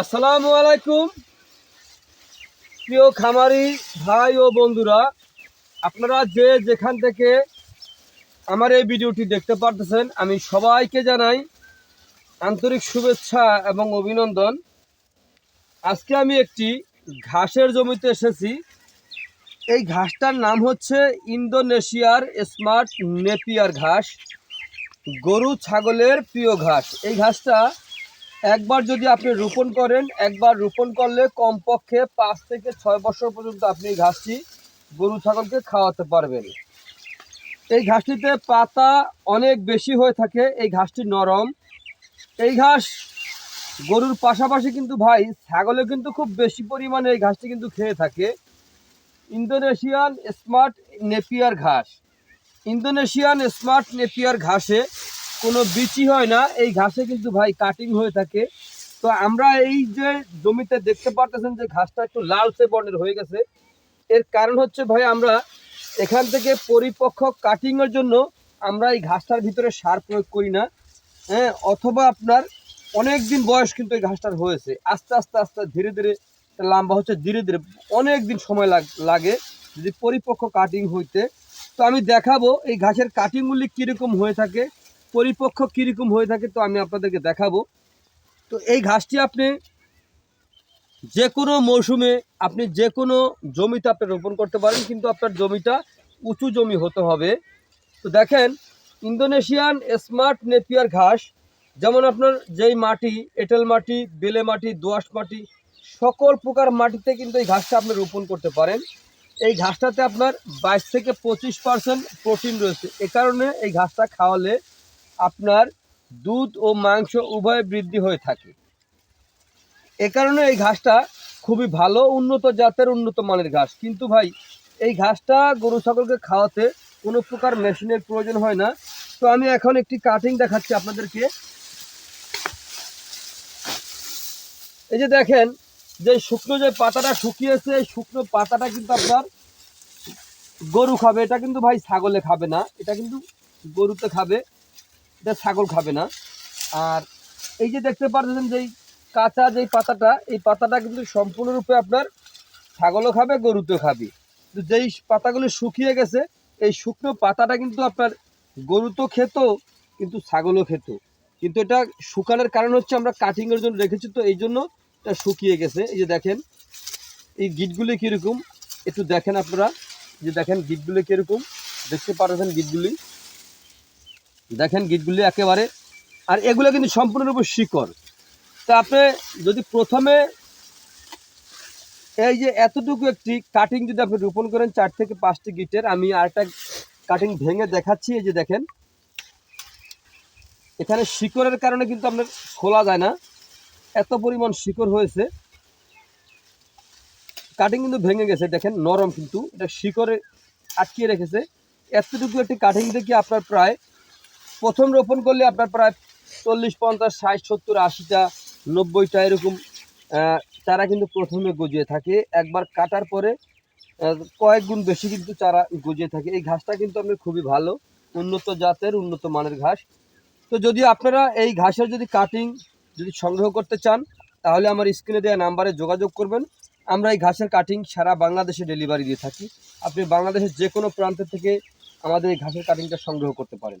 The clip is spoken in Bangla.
আসসালামু আলাইকুম। প্রিয় খামারি ভাই ও বন্ধুরা, আপনারা যে যেখান থেকে আমার এই ভিডিওটি দেখতে পারতেছেন, আমি সবাইকে জানাই আন্তরিক শুভেচ্ছা এবং অভিনন্দন। আজকে আমি একটি ঘাসের জমিতে এসেছি। এই ঘাসটার নাম হচ্ছে ইন্দোনেশিয়ার স্মার্ট নেপিয়ার ঘাস। গরু, ছাগলের প্রিয় ঘাস। এই ঘাসটা একবার যদি আপনি রোপণ করেন, একবার রোপণ করলে কমপক্ষে পাঁচ থেকে ছয় বছর পর্যন্ত আপনি ঘাসটি গরু, ছাগলকে খাওয়াতে পারবেন। এই ঘাসটিতে পাতা অনেক বেশি হয়ে থাকে, এই ঘাসটি নরম। এই ঘাস গরুর পাশাপাশি কিন্তু ভাই ছাগলে কিন্তু খুব বেশি পরিমাণে এই ঘাসটি কিন্তু খেয়ে থাকে। ইন্দোনেশিয়ান স্মার্ট নেপিয়ার ঘাস। ইন্দোনেশিয়ান স্মার্ট নেপিয়ার ঘাসে কোনো বিচি হয় না, এই ঘাসে কিন্তু ভাই কাটিং হয়ে থাকে। তো আমরা এই যে জমিতে দেখতে পারতেছেন যে ঘাসটা একটু লালচে বর্ণের হয়ে গেছে। এর কারণ হচ্ছে ভাই আমরা এখান থেকে পরিপক্ক কাটিংয়ের জন্য আমরা এই ঘাসটার ভিতরে সার প্রয়োগ করি না। হ্যাঁ অথবা আপনার অনেক দিন বয়স কিন্তু এই ঘাসটার হয়েছে। আস্তে আস্তে আস্তে, ধীরে ধীরে লম্বা হচ্ছে, ধীরে ধীরে অনেক দিন সময় লাগ- লাগে যদি পরিপক্ক কাটিং হইতে। তো আমি দেখাবো এই ঘাসের কাটিংগুলি কীরকম হয়ে থাকে। পরিপক্ক কীরকম হয়ে থাকে তো আমি আপনাদেরকে দেখাবো। তো এই ঘাসটি আপনি যে কোনো মৌসুমে আপনি যে কোনো জমিতে আপনি রোপণ করতে পারেন, কিন্তু আপনার জমিটা উঁচু জমি হতে হবে। তো দেখেন, ইন্দোনেশিয়ান স্মার্ট নেপিয়ার ঘাস, যেমন আপনার যেই মাটি, এঁটেল মাটি, বেলে মাটি দোআঁশ মাটি, সকল প্রকার মাটিতে কিন্তু এই ঘাসটা আপনি রোপণ করতে পারেন। এই ঘাসটাতে আপনার বাইশ থেকে পঁচিশ পার্সেন্ট প্রোটিন রয়েছে। এ কারণে এই ঘাসটা খাওয়ালে আপনার দুধ ও মাংস উভয় বৃদ্ধি হয়ে থাকে। এ কারণে এই ঘাসটা খুবই ভালো, উন্নত জাতের, উন্নত মানের ঘাস। কিন্তু ভাই, এই ঘাসটা গরু ছাগলকে খাওয়াতে কোনো প্রকার মেশিনের প্রয়োজন হয় না। তো আমি এখন একটি কাটিং দেখাচ্ছি আপনাদেরকে। এই যে দেখেন, যে শুকনো যে পাতাটা শুকিয়েছে, এই শুকনো পাতাটা কিন্তু আপনার গরু খাবে। এটা কিন্তু ভাই ছাগলে খাবে না। এটা কিন্তু গরুতে খাবে। ছাগল খাবে না। আর এই যে দেখতে পাচ্ছেন যে কাঁচা যেই পাতাটা, এই পাতাটা কিন্তু সম্পূর্ণরূপে আপনার ছাগলও খাবে, গরুতেও খাবে। কিন্তু যেই পাতাগুলো শুকিয়ে গেছে, এই শুকনো পাতাটা কিন্তু আপনার গরু তো খেত, কিন্তু ছাগলও খেত। কিন্তু এটা শুকানোর কারণ হচ্ছে আমরা কাটিংয়ের জন্য রেখেছি, তো এই জন্য এটা শুকিয়ে গেছে। এই যে দেখেন, এই গিটগুলি কীরকম? একটু দেখেন আপনারা, যে দেখেন গিটগুলি কীরকম? দেখতে পারছেন গিটগুলি? দেখেন গিটগুলি একেবারে। আর এগুলো কিন্তু সম্পূর্ণরূপে শিকড়। তা আপনি যদি প্রথমে এই যে এতটুকু একটি কাটিং যদি আপনি রোপণ করেন চার থেকে পাঁচটি গিটের, আমি আরেকটা কাটিং ভেঙে দেখাচ্ছি, এই যে দেখেন। এখানে শিকড়ের কারণে কিন্তু আপনার খোলা যায় না। এত পরিমাণ শিকড় হয়েছে। কাটিং কিন্তু ভেঙে গেছে, দেখেন নরম কিন্তু। এটা শিকড়ে আটকিয়ে রেখেছে। এতটুকু একটি কাটিং থেকে আপনার প্রায় প্রথম রোপণ করলে আপনার প্রায় চল্লিশ, পঞ্চাশ, ষাট, সত্তর, আশিটা, নব্বইটা এরকম চারা কিন্তু প্রথমে গজিয়ে থাকে। একবার কাটার পরে কয়েক গুণ বেশি কিন্তু চারা গজিয়ে থাকে। এই ঘাসটা কিন্তু আপনার খুবই ভালো, উন্নত জাতের, উন্নত মানের ঘাস। তো যদি আপনারা এই ঘাসের যদি কাটিং যদি সংগ্রহ করতে চান, তাহলে আমার স্ক্রিনে দেওয়া নাম্বারে যোগাযোগ করবেন। আমরা এই ঘাসের কাটিং সারা বাংলাদেশে ডেলিভারি দিয়ে থাকি। আপনি বাংলাদেশের যে কোনো প্রান্ত থেকে আমাদের এই ঘাসের কাটিংটা সংগ্রহ করতে পারেন।